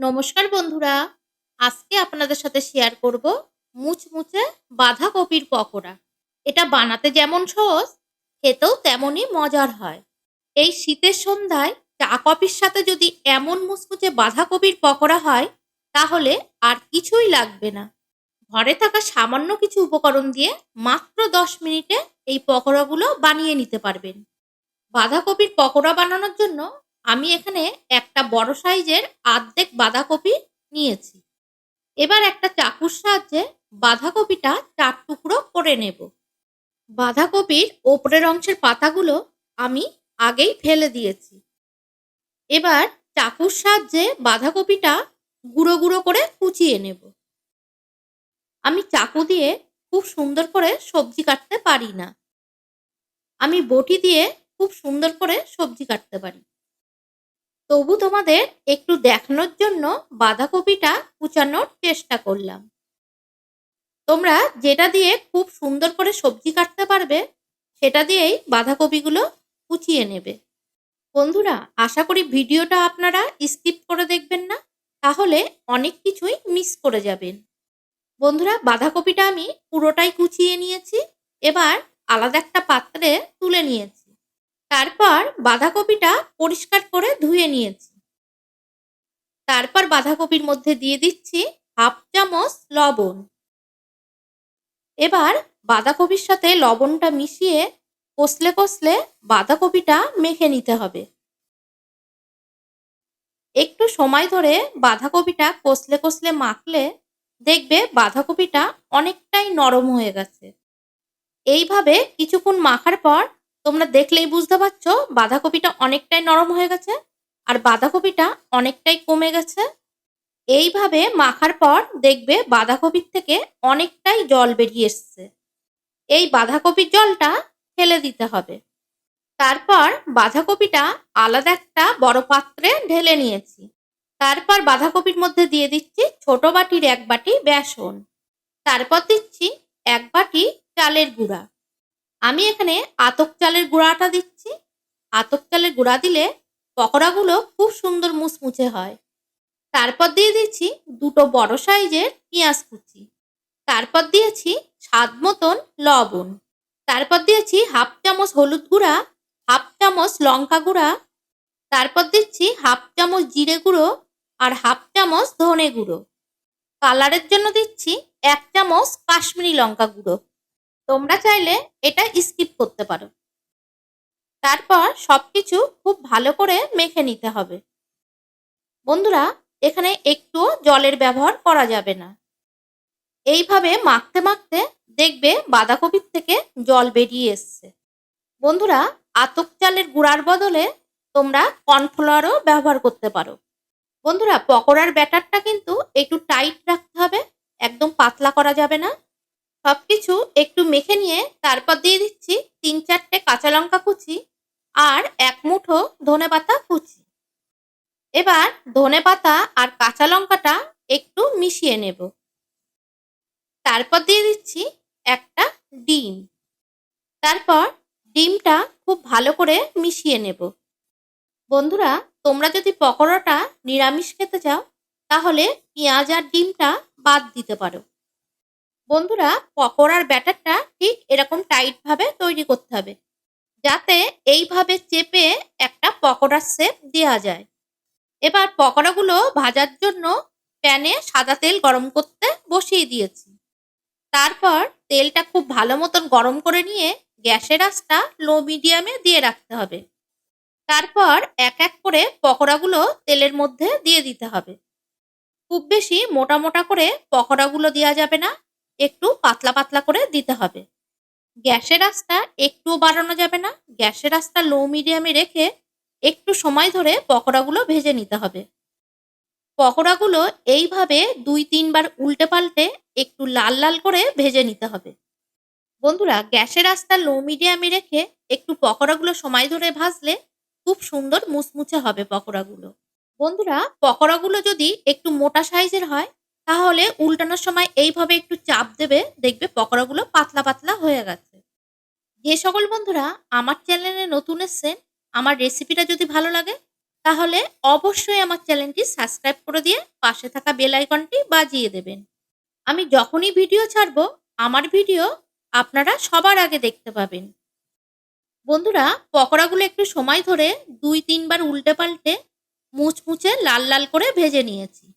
নমস্কার বন্ধুরা, আজকে আপনাদের সাথে শেয়ার করব মুচমুচে বাঁধাকপির পকোড়া। এটা বানাতে যেমন সহজ, খেতেও তেমনই মজার হয়। এই শীতের সন্ধ্যায় চা কফির সাথে যদি এমন মুচমুচে বাঁধাকপির পকোড়া হয়, তাহলে আর কিছুই লাগবে না। ঘরে থাকা সামান্য কিছু উপকরণ দিয়ে মাত্র দশ মিনিটে এই পকোড়াগুলো বানিয়ে নিতে পারবেন। বাঁধাকপির পকোড়া বানানোর জন্য আমি এখানে একটা বড় সাইজের আর্ধেক বাঁধাকপি নিয়েছি। এবার একটা চাকুর সাহায্যে বাঁধাকপিটা চার টুকরো করে নেব। বাঁধাকপির ওপরের অংশের পাতাগুলো আমি আগেই ফেলে দিয়েছি। এবার চাকুর সাহায্যে বাঁধাকপিটা গুঁড়ো গুঁড়ো করে কুচিয়ে নেব। আমি চাকু দিয়ে খুব সুন্দর করে সবজি কাটতে পারি না। আমি বটি দিয়ে খুব সুন্দর করে সবজি কাটতে পারি। তবু তোমাদের একটু দেখানোর জন্য বাঁধাকপিটা কুচানোর চেষ্টা করলাম। তোমরা যেটা দিয়ে খুব সুন্দর করে সবজি কাটতে পারবে, সেটা দিয়েই বাঁধাকপিগুলো কুচিয়ে নেবে। বন্ধুরা, আশা করি ভিডিওটা আপনারা স্কিপ করে দেখবেন না, তাহলে অনেক কিছুই মিস করে যাবেন। বন্ধুরা, বাঁধাকপিটা আমি পুরোটাই কুচিয়ে নিয়েছি, এবার আলাদা একটা পাত্রে তুলে নিয়েছি। তারপর বাঁধাকপিটা পরিষ্কার করে ধুয়ে নিয়েছি। তারপর বাঁধাকপির মধ্যে দিয়ে দিচ্ছি হাফ চামচ লবণ। এবার বাঁধাকপির সাথে লবণটা মিশিয়ে কষলে কষলে বাঁধাকপিটা মেখে নিতে হবে। একটু সময় ধরে বাঁধাকপিটা কষলে কষলে মাখলে দেখবে বাঁধাকপিটা অনেকটাই নরম হয়ে গেছে। এইভাবে কিছুক্ষণ মাখার পর তোমরা দেখলেই বুঝতে পারছ, বাঁধাকপিটা অনেকটাই নরম হয়ে গেছে আর বাঁধাকপিটা অনেকটাই কমে গেছে। এইভাবে মাখার পর দেখবে বাঁধাকপির থেকে অনেকটাই জল বেরিয়ে এসছে। এই বাঁধাকপির জলটা ফেলে দিতে হবে। তারপর বাঁধাকপিটা আলাদা একটা বড় পাত্রে ঢেলে নিয়েছি। তারপর বাঁধাকপির মধ্যে দিয়ে দিচ্ছি ছোট বাটির এক বাটি বেসন। তারপর দিচ্ছি এক বাটি চালের গুঁড়া। আমি এখানে আতক চালের গুঁড়াটা দিচ্ছি। আতক চালের গুঁড়া দিলে পকোড়াগুলো খুব সুন্দর মুচমুচে হয়। তারপর দিয়ে দিচ্ছি দুটো বড় সাইজের পেঁয়াজ কুচি। তারপর দিয়েছি স্বাদ মতন লবণ। তারপর দিয়েছি হাফ চামচ হলুদ গুঁড়া, হাফ চামচ লঙ্কা গুঁড়া। তারপর দিচ্ছি হাফ চামচ জিরে গুঁড়ো আর হাফ চামচ ধনে গুঁড়ো। কালারের জন্য দিচ্ছি এক চামচ কাশ্মীরি লঙ্কা গুঁড়ো। তোমরা চাইলে এটা স্কিপ করতে পারো। তারপর সব কিছু খুব ভালো করে মেখে নিতে হবে। বন্ধুরা, এখানে একটুও জলের ব্যবহার করা যাবে না। এইভাবে মাখতে মাখতে দেখবে বাঁধাকপির থেকে জল বেরিয়ে এসছে। বন্ধুরা, আতক চালের গুঁড়ার বদলে তোমরা কর্নফ্লাওয়ারও ব্যবহার করতে পারো। বন্ধুরা, পকোড়ার ব্যাটারটা কিন্তু একটু টাইট রাখতে হবে, একদম পাতলা করা যাবে না। সবকিছু একটু মেখে নিয়ে তারপর দিয়ে দিচ্ছি তিন চারটে কাঁচা লঙ্কা কুচি আর এক মুঠো ধনে পাতা কুচি। এবার ধনে পাতা আর কাঁচা লঙ্কাটা একটু মিশিয়ে নেব। তারপর দিয়ে দিচ্ছি একটা ডিম। তারপর ডিমটা খুব ভালো করে মিশিয়ে নেব। বন্ধুরা, তোমরা যদি পকোড়াটা নিরামিষ খেতে চাও, তাহলে পেঁয়াজ আর ডিমটা বাদ দিতে পারো। বন্ধুরা, পকোড়ার ব্যাটারটা ঠিক এরকম টাইটভাবে তৈরি করতে হবে, যাতে এইভাবে চেপে একটা পকোড়ার শেপ দেওয়া যায়। এবার পকোড়াগুলো ভাজার জন্য প্যানে সাদা তেল গরম করতে বসিয়ে দিয়েছি। তারপর তেলটা খুব ভালো মতন গরম করে নিয়ে গ্যাসের আঁচটা লো মিডিয়ামে দিয়ে রাখতে হবে। তারপর এক এক করে পকোড়াগুলো তেলের মধ্যে দিয়ে দিতে হবে। খুব বেশি মোটা মোটা করে পকোড়াগুলো দেওয়া যাবে না একটু পাতলা পাতলা করে দিতে হবে। গ্যাসের আঁচটা একটুও বাড়ানো যাবে না। গ্যাসের আঁচটা লো মিডিয়ামে রেখে একটু সময় ধরে পকোড়াগুলো ভেজে নিতে হবে। পকোড়াগুলো এইভাবে দুই তিনবার উল্টে পাল্টে একটু লাল লাল করে ভেজে নিতে হবে। বন্ধুরা, গ্যাসের আঁচটা লো মিডিয়ামে রেখে একটু পকোড়াগুলো সময় ধরে ভাজলে খুব সুন্দর মুচমুচে হবে পকোড়াগুলো। বন্ধুরা, পকোড়াগুলো যদি একটু মোটা সাইজের হয় তাহলে উল্টানোর সময় এইভাবে একটু চাপ দেবে, দেখবে পকোড়াগুলো পাতলা পাতলা হয়ে গেছে। যে সকল বন্ধুরা আমার চ্যানেলে নতুন এসছেন, আমার রেসিপিটা যদি ভালো লাগে, তাহলে অবশ্যই আমার চ্যানেলটি সাবস্ক্রাইব করে দিয়ে পাশে থাকা বেল আইকনটি বাজিয়ে দেবেন। আমি যখনই ভিডিও ছাড়বো, আমার ভিডিও আপনারা সবার আগে দেখতে পাবেন। বন্ধুরা, পকোড়াগুলো একটু সময় ধরে দুই তিনবার উল্টে পাল্টে মুচমুচে লাল লাল করে ভেজে নিয়েছি।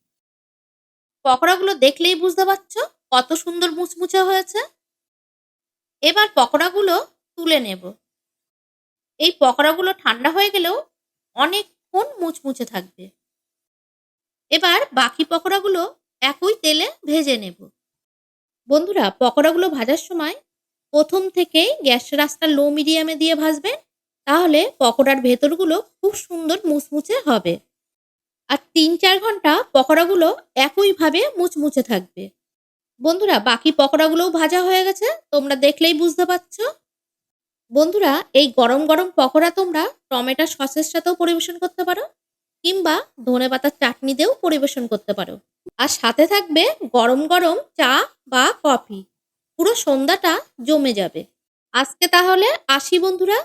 পকোড়াগুলো দেখলেই বুঝতে পারছ কত সুন্দর মুচমুচে হয়েছে? এবার পকোড়াগুলো তুলে নেব। এই পকোড়াগুলো ঠান্ডা হয়ে গেলেও অনেকক্ষণ মুচমুচে থাকবে। এবার বাকি পকোড়াগুলো একই তেলে ভেজে নেব। বন্ধুরা, পকোড়াগুলো ভাজার সময় প্রথম থেকেই গ্যাসের রাস্তা লো মিডিয়ামে দিয়ে ভাজবেন, তাহলে পকোড়ার ভেতরগুলো খুব সুন্দর মুচমুচে হবে। আর তিন চার ঘণ্টা পকোড়াগুলো একইভাবে মুচমুচে থাকবে। বন্ধুরা, বাকি পকোড়াগুলোও ভাজা হয়ে গেছে, তোমরা দেখলেই বুঝতে পারছ। বন্ধুরা, এই গরম গরম পকোড়া তোমরা টমেটো সসের সাথেও পরিবেশন করতে পারো, কিংবা ধনে পাতার চাটনি দিয়েও পরিবেশন করতে পারো। আর সাথে থাকবে গরম গরম চা বা কফি। পুরো সন্ধ্যাটা জমে যাবে। আজকে তাহলে আসি বন্ধুরা।